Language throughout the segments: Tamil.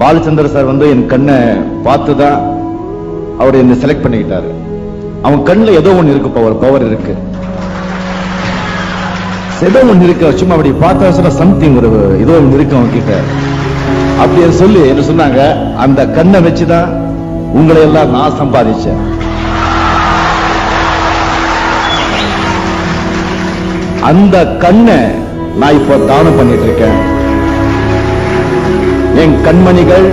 பாலச்சந்தர் சார் வந்து என் கண்ணை பார்த்து தான் அவர் என்னை செலக்ட் பண்ணிக்கிட்டாரு. அவன் கண்ணுல ஏதோ ஒன்று இருக்கு பவர் பவர் இருக்கு. ஏதோ ஒன்று இருக்கு சும்மா அப்படி பார்த்தா சொல்ல சம்திங் ஒரு ஏதோ ஒன்று இருக்கு அவன் கிட்ட அப்படின்னு சொல்லி என்ன சொன்னாங்க அந்த கண்ணை வச்சுதான் உங்களை எல்லாம் நான் சம்பாதிச்சேன். அந்த கண்ணை நான் இப்போ தானம் பண்ணிட்டு இருக்கேன். என் கண்மணிகள்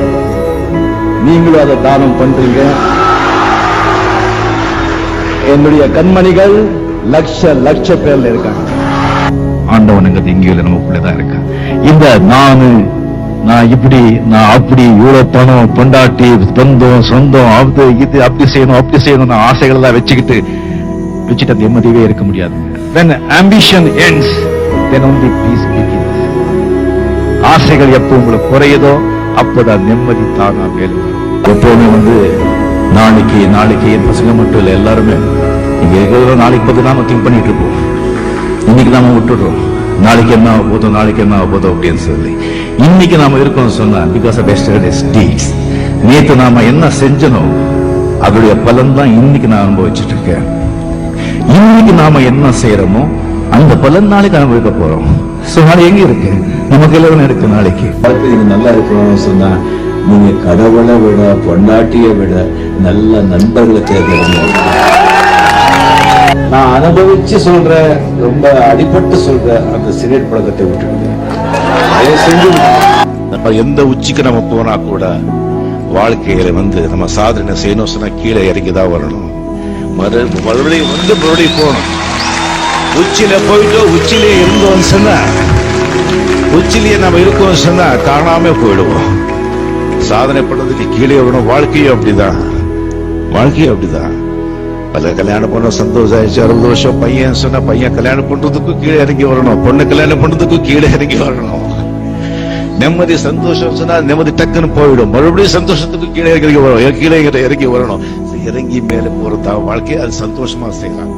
நீங்களும் அதை தானம் பண்றீங்க. என்னுடைய கண்மணிகள் லட்ச லட்ச பேர்ல இருக்காங்க. ஆண்டவனுங்கிறது இங்கே நமக்குள்ளதான் இருக்கா. இந்த நானு நான் இப்படி நான் அப்படி இவ்வளவு பணம் பொண்டாட்டி பந்தம் சொந்தம் அது இது அப்படி செய்யணும் அப்படி செய்யணும் ஆசைகள் எல்லாம் வச்சுக்கிட்டு வச்சுட்டு அந்த நிம்மதியவே இருக்க முடியாது. Then ambition ends then only peace begins. ஆசைகள் எப்போ உங்களுக்கு குறையுதோ அப்போதான் நிம்மதி தானா மேலும் எப்பவுமே வந்து நாளைக்கு நாளைக்கு என் பசங்க மட்டும் இல்ல எல்லாருமே. இங்க நாளைக்கு பத்தி நாம திங்க் பண்ணிட்டு இருப்போம். இன்னைக்கு நாம விட்டுடுறோம். நாளைக்கு என்ன ஆக போதும் நாளைக்கு என்ன ஆக போதும் அப்படின்னு சொல்லி. இன்னைக்கு நாம இருக்கோம் சொன்னா பிகாஸ் ஆஃப் எஸ்டர்டேஸ் டீட்ஸ் நேத்து நாம என்ன செஞ்சனோ அதோடைய பலன் தான் இன்னைக்கு நான் அனுபவிச்சுட்டு இருக்கேன். இன்னைக்கு நாம என்ன செய்யறோமோ அந்த பலன் நாளைக்கு அனுபவிக்க போறோம். சோ நாளைக்கு எங்க இருக்கு? நமக்கு எல்லாம் இருக்கு நாளைக்கு. வாழ்க்கை நீங்க நல்லா இருக்கணும்னு சொன்னா நீங்க கடவுளை விட பொண்டாட்டியை விட நல்ல நண்பர்களை தேர்ந்தெடுங்க. நான் அனுபவிச்சு சொல்ற ரொம்ப அடிபட்டு சொல்ற அந்த சிகரெட் பழக்கத்தை விட்டுடுங்க. எந்த உச்சிக்கு நம்ம போனா கூட வாழ்க்கையில வந்து நம்ம சாதனை செய்யணும் சொன்னா கீழே இறங்கிதான் வரணும். மறு மறுபடியும் வந்து மறுபடியும் போகணும். உச்சியில போயிட்டு உச்சிலே இருந்தோம் சொன்னா உச்சிலேயே நம்ம இருக்கோம் சொன்னா காணாம போயிடுவோம். சாதனை பண்ணதுக்கு கீழே விடும் வாழ்க்கையும் அப்படிதான். வாழ்க்கையும் அப்படிதான். பல கல்யாணம் பண்ண சந்தோஷம் ஆயிடுச்சு அறுபது வருஷம் பையன் சொன்னா பையன் கல்யாணம் பண்றதுக்கும் கீழே இறங்கி வரணும். பொண்ணு கல்யாணம் பண்றதுக்கும் கீழே இறங்கி வரணும். நிம்மதி சந்தோஷம் சொன்னா நிம்மதி டக்குன்னு போயிடும். மறுபடியும் சந்தோஷத்துக்கு கீழே இறங்கி வரும். கீழே இறங்கி வரணும். இறங்கி மேல போறதா வாழ்க்கை அது சந்தோஷமா செய்யலாம்.